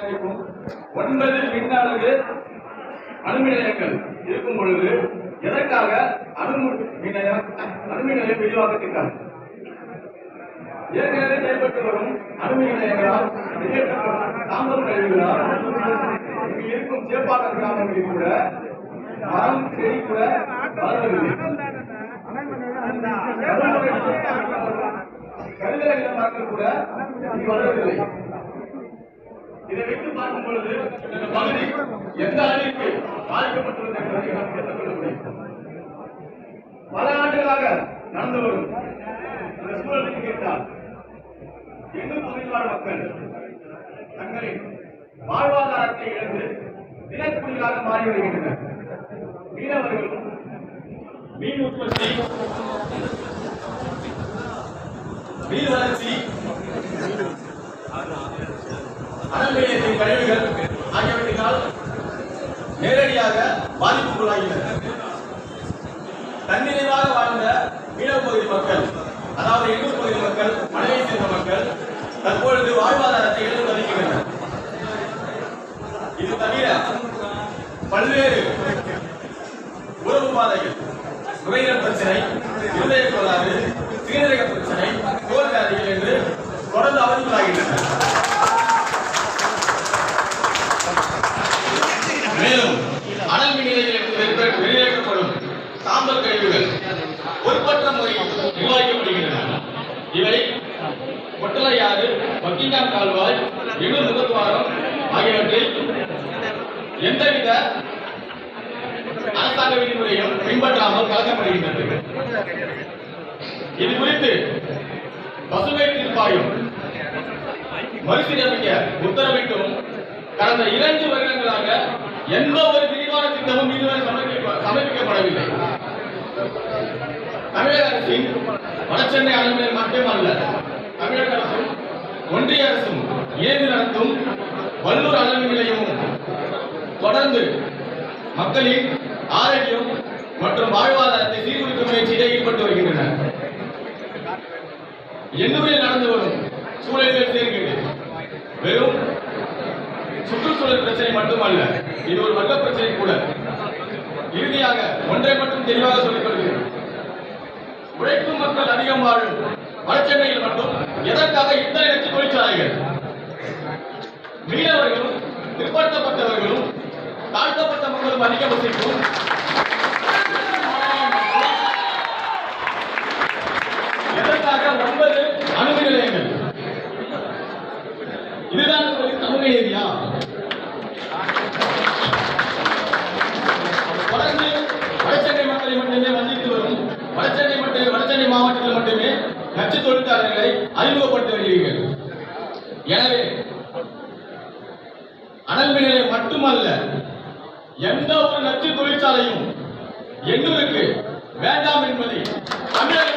தயாரிக்கும் ஒன்பது மின் அளவு அணுமின் நிலையங்கள் இருக்கும் பொழுது எதற்காக அணு மின் நிலையம் அணுமின் நிலையம் விரிவாக்க ஏற்கனவே செயல்பட்டு வரும் அணுமின் நிலையங்களால் வெளியேற்றப்படும் கழிவுகளால் இங்கு இருக்கும் சேப்பாக்கம் கிராமங்களில் கூட மரம் செடி கூட வளரவில்லை. கருவேல இன மரங்கள் கூட வளரவில்லை. இதை வைத்து பார்க்கும் பொழுது இந்த பகுதி எந்த அளவிற்கு பாதிக்கப்பட்டுள்ளது என்பதை நாம் கேட்டுக்கொள்ள முடியும் பல ஆண்டுகளாக நடந்து வரும் இந்த சூழலுக்கு கேட்டால் எங்கு பகுதியில் மக்கள் தங்களின் வாழ்வாதாரத்தை இழந்து தினக்கூலிகளாக மாறி வருகின்றனர். மீனவர்களும் மீன் உற்பத்தி மீன் வளர்ச்சி கழிவுகள் ஆகியவற்றினால் நேரடியாக பாதிப்புக்குள்ளாகினர். தன்னிறைவாக வாழ்ந்த மீனவ பகுதி மக்கள் அதாவது எண்ணூர் பகுதி மக்கள் மலையை சேர்ந்த மக்கள் தற்பொழுது வாழ்வாதாரத்தை இழந்து வருகின்றனர். இது தவிர பல்வேறு உறவு பாதைகள் நுரையீரல் பிரச்சனை இருதய கோளாறு சீரக பிரச்சனை தோல் வியாதிகள் என்று இவை ஒட்டலையாறு பக்கிங்காம் கால்வாய் எண்ணூர் முகத்துவாரம் ஆகியவற்றில் எந்தவித அரசாங்க விதிமுறையும் பின்பற்றாமல் கலக்கப்படுகின்றது. இது குறித்து பசுமை தீர்ப்பாயம் மறுசீரமைக்க உத்தரவிட்டும் கடந்த இரண்டு வருடங்களாக எந்த ஒரு விரிவான திட்டமும் இதுவரை சமர்ப்பிக்கப்படவில்லை. தமிழக அரசின் வடசென்னை அலுவலர் மட்டுமல்ல தமிழக அரசும் ஒன்றிய அரசும் இணைந்து நடத்தும் வல்லூர் அலுவலக நிலையமும் தொடர்ந்து மக்களின் ஆரோக்கியம் மற்றும் வாழ்வாதாரத்தை சீர்குலைக்கும் முயற்சியில் ஈடுபட்டு வருகின்றன எண்ணூரில் நடந்து வரும் சூழலில் சேர்க்கிறது வெறும் சுற்றுச்சூழல் பிரச்சனை மட்டுமல்ல இது ஒரு வர்க்க பிரச்சனை கூட. இறுதியாக ஒன்றை மட்டும் தெளிவாக சொல்லிக் மக்கள் அதிகம் வாழும். வடசென்னையில் மட்டும் எதற்காக இத்தனை லட்சம் தொழிற்சாலைகள்? மீனவர்களும் பிற்படுத்தப்பட்டவர்களும் தாழ்த்தப்பட்ட மக்களும் அதிகம் வசிக்கும் கட்சி நச்சு தொழிற்சாலைகளை அறிமுகப்படுத்தி வருகிறீர்கள் எனவே அனல் மின் நிலையம் மட்டுமல்ல எந்த ஒரு நச்சு தொழிற்சாலையும் எண்ணூருக்கு வேண்டாம் என்பதை தமிழக